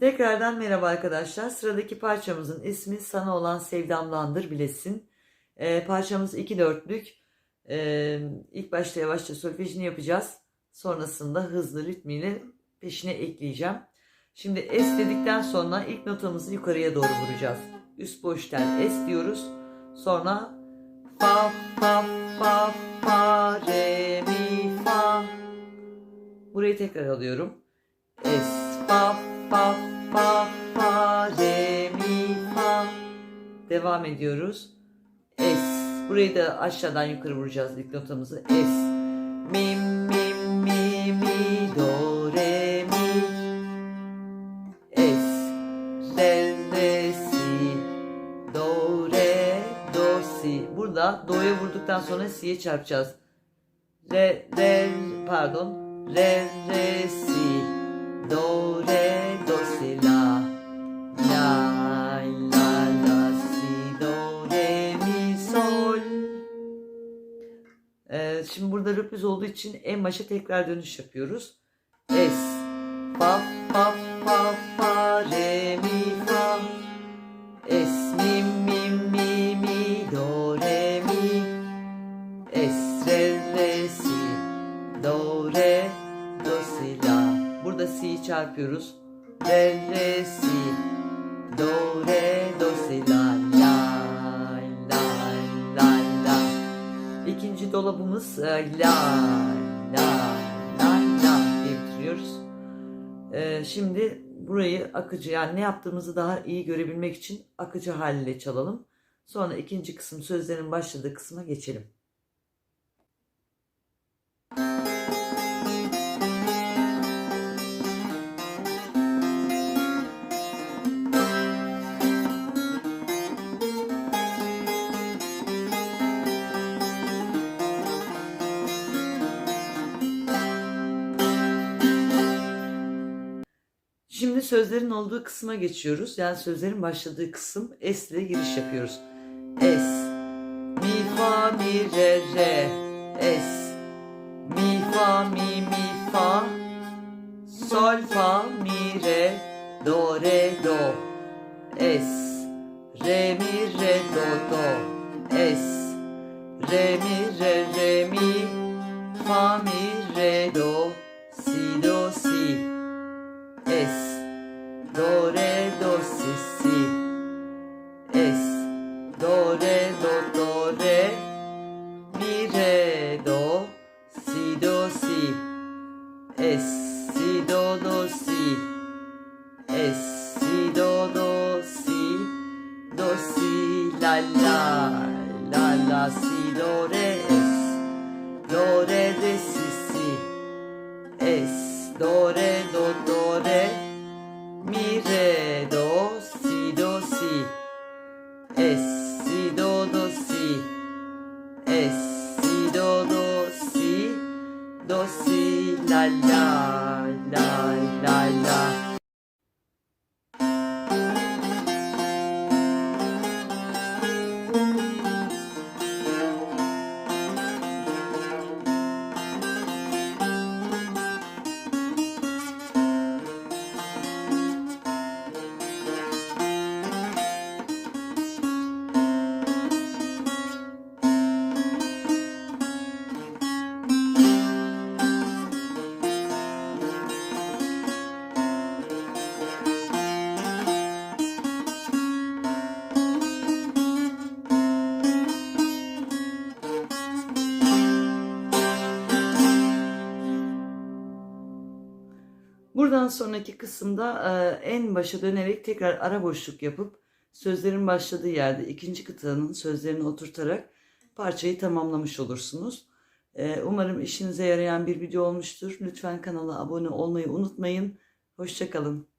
Tekrardan merhaba arkadaşlar. Sıradaki parçamızın ismi Sana olan sevdamdandır bilesin. Ee, parçamız iki dörtlük. Ee, ilk başta yavaşça solfejini yapacağız. Sonrasında hızlı ritmiyle peşine ekleyeceğim. Şimdi es dedikten sonra ilk notamızı yukarıya doğru vuracağız. Üst boş tel es diyoruz. Sonra fa fa fa fa re mi fa. Burayı tekrar alıyorum. Es fa fa fa fa re mi fa. Devam ediyoruz. Es. Burayı da aşağıdan yukarı vuracağız ilk notamızı. Es. Mi mi mi mi do re mi. Es. Re re si do re do si. Burada do'ya vurduktan sonra si'ye çarpacağız. Re re pardon. Re re si do şimdi burada röpüz olduğu için en başa tekrar dönüş yapıyoruz. Es fa fa fa fa re mi fa. Es mi mi mi mi do re mi. Es re re si do re do si la. Burada si'yi çarpıyoruz. Re re si do re İkinci dolabımız e, la la la la diye bitiriyoruz. E, şimdi burayı akıcı yani ne yaptığımızı daha iyi görebilmek için akıcı haliyle çalalım. Sonra ikinci kısım sözlerin başladığı kısma geçelim. Şimdi sözlerin olduğu kısma geçiyoruz. Yani sözlerin başladığı kısım es ile giriş yapıyoruz. Es, mi fa mi re re, es, mi fa mi mi fa, sol fa mi re, do re do, es, re mi re do do, es, re mi re re mi, fa mi Es si do do si. Es si do do si. Do si la la. La la si do re es. Do re re si si. Es do re si Buradan sonraki kısımda e, en başa dönerek tekrar ara boşluk yapıp sözlerin başladığı yerde ikinci kıtanın sözlerini oturtarak parçayı tamamlamış olursunuz. E, Umarım işinize yarayan bir video olmuştur. Lütfen kanala abone olmayı unutmayın. Hoşçakalın.